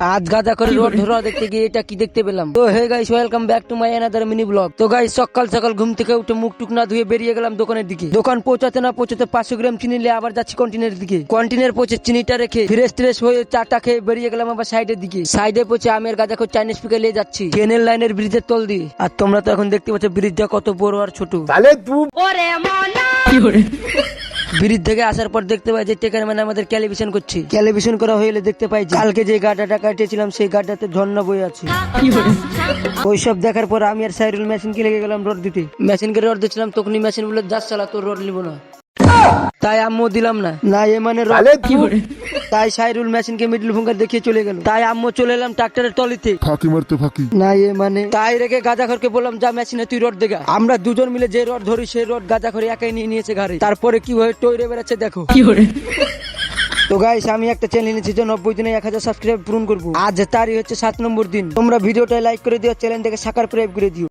আজ গাদা করে রোড ধরা দেখতে গিয়ে এটা কি দেখতে পেলাম? তো hey guys welcome back to my another mini blog তো গাইস সকাল সকাল ঘুম থেকে উঠে মুখ টুক না ধুয়ে বেরিয়ে গেলাম দোকানের দিকে। দোকান পৌঁছাতে না পৌঁছাতে পাঁচশো গ্রাম চিনি নিয়ে আবার যাচ্ছি কন্টিনের দিকে। কন্টিনের পৌঁছে চিনিটা রেখে ফ্রেশ ট্রেশ হয়ে চাটা খেয়ে বেরিয়ে গেলাম আবার সাইডের দিকে। সাইডে পৌঁছে আমি আর গাদা করে চাইনিজ পিকে নিয়ে যাচ্ছি। ট্রেনের লাইনের ব্রিজের তল দিয়ে। আর তোমরা তো এখন দেখতে পাচ্ছ ব্রিজটা কত বড় আর ছোট। ব্রিজ থেকে আসার পর দেখতে পাই যে টেকার মানে আমাদের ক্যালিভিশন করছে। ক্যালিভিশন করা হইলে দেখতে পাই যে কালকে যে গাডাটা কাটিয়েছিলাম সেই গাডাতে ঝর্ণা বই আছে। ওইসব দেখার পর আমি আর সাইরুল মেশিন কে লেগে গেলাম রড দিতে। মেশিন কে রড দিচ্ছিলাম তখনই মেশিন বলে যাস চালা তোর রড নিবো না। তাই আম্মু দিলাম না। না এ মানে তাই সাইরুল মেশিন কে মিডল ফুঙ্কার দেখিয়ে চলে গেল। তাই আম্মু চলে এলাম ট্রাক্টরের তলিতে। ফাঁকি মারতে ফাঁকি। না এ মানে তাই রেখে গাঁজা খরকে বললাম যা মেশিনে তুই রড দেখা। আমরা দুজন মিলে যে রড ধরি সেই রড গাঁজা খরে একাই নিয়ে নিয়েছে ঘাড়ে তারপরে কীভাবে টইরে বেড়াচ্ছে দেখো। কি তো গাইস আমি একটা চ্যানেল নিয়েছি যে নব্বই দিনে এক হাজার সাবস্ক্রাইব পূরণ করব। আজ তারই হচ্ছে সাত নম্বর দিন। তোমরা ভিডিওটা লাইক করে দিও চ্যানেলটাকে সাকার প্রাইব করে দিও।